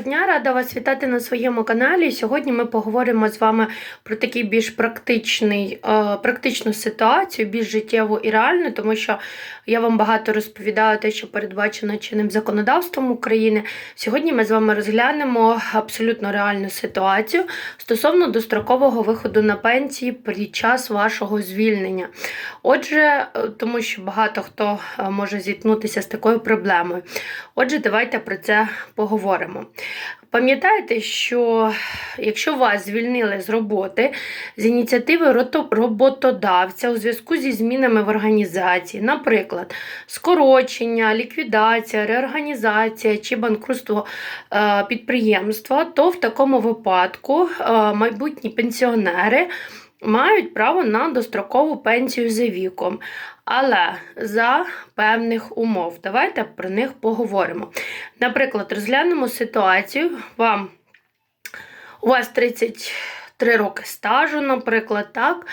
Дня рада вас вітати на своєму каналі. Сьогодні ми поговоримо з вами про такий більш практичний, е, практичну ситуацію, більш життєву і реальну, тому що я вам багато розповідаю те, що передбачено чинним законодавством України. Сьогодні ми з вами розглянемо абсолютно реальну ситуацію стосовно дострокового виходу на пенсії під час вашого звільнення. Отже, е, тому що багато хто е, може зіткнутися з такою проблемою. Отже, давайте про це поговоримо. Пам'ятаєте, що якщо вас звільнили з роботи з ініціативи роботодавця у зв'язку зі змінами в організації, наприклад, скорочення, ліквідація, реорганізація чи банкрутство е, підприємства, то в такому випадку е, майбутні пенсіонери мають право на дострокову пенсію за віком, але за певних умов. Давайте про них поговоримо. Наприклад, розглянемо ситуацію. Вам у вас 33 роки стажу, наприклад, так.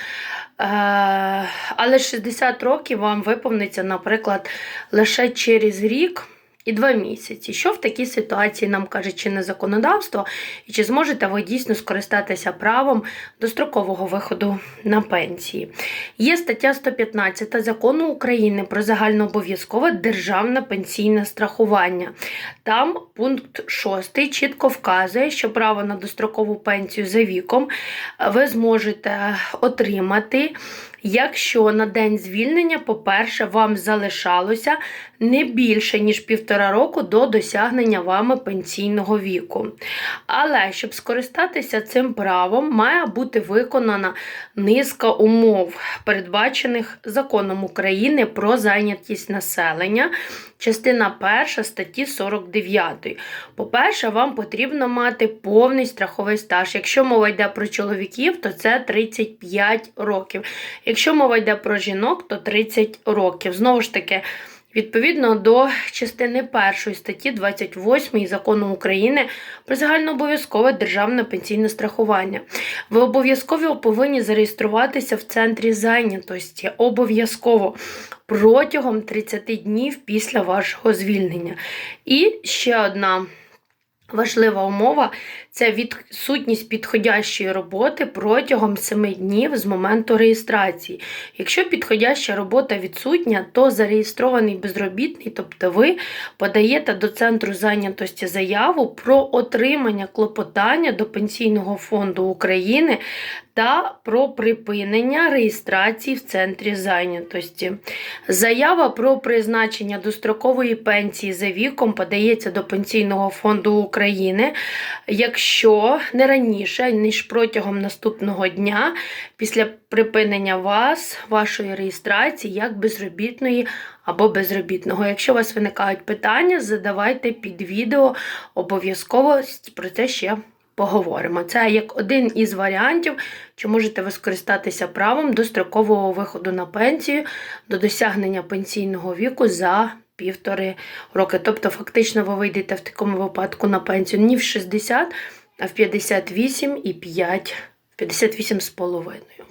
Е, але 60 років вам виповниться, наприклад, лише через рік. І два місяці. Що в такій ситуації нам каже чинне законодавство, і чи зможете ви дійсно скористатися правом дострокового виходу на пенсії? Є стаття 115 закону України про загальнообов'язкове державне пенсійне страхування. Там пункт 6 чітко вказує, що право на дострокову пенсію за віком ви зможете отримати. Якщо на день звільнення, по-перше, вам залишалося не більше, ніж півтора року до досягнення вами пенсійного віку. Але щоб скористатися цим правом, має бути виконана низка умов, передбачених законом України про зайнятість населення, частина 1 статті 49. По-перше, вам потрібно мати повний страховий стаж. Якщо мова йде про чоловіків, то це 35 років. Якщо мова йде про жінок, то 30 років. Знову ж таки, відповідно до частини 1 статті 28 закону України про загальнообов'язкове державне пенсійне страхування. Ви обов'язково повинні зареєструватися в центрі зайнятості. Обов'язково протягом 30 днів після вашого звільнення. І ще одна. Важлива умова це відсутність підходящої роботи протягом 7 днів з моменту реєстрації. Якщо підходяща робота відсутня, то зареєстрований безробітний, тобто ви подаєте до центру зайнятості заяву про отримання клопотання до Пенсійного фонду України та про припинення реєстрації в центрі зайнятості. Заява про призначення дострокової пенсії за віком подається до Пенсійного фонду України, якщо не раніше, ніж протягом наступного дня після припинення вас, вашої реєстрації як безробітної або безробітного. Якщо у вас виникають питання, задавайте під відео, обов'язково про це ще поговоримо. Це як один із варіантів, чи можете ви скористатися правом дострокового виходу на пенсію до досягнення пенсійного віку за півтори роки. Тобто, фактично, ви вийдете в такому випадку на пенсію не в 60, а в 58 і 5, 58 з половиною.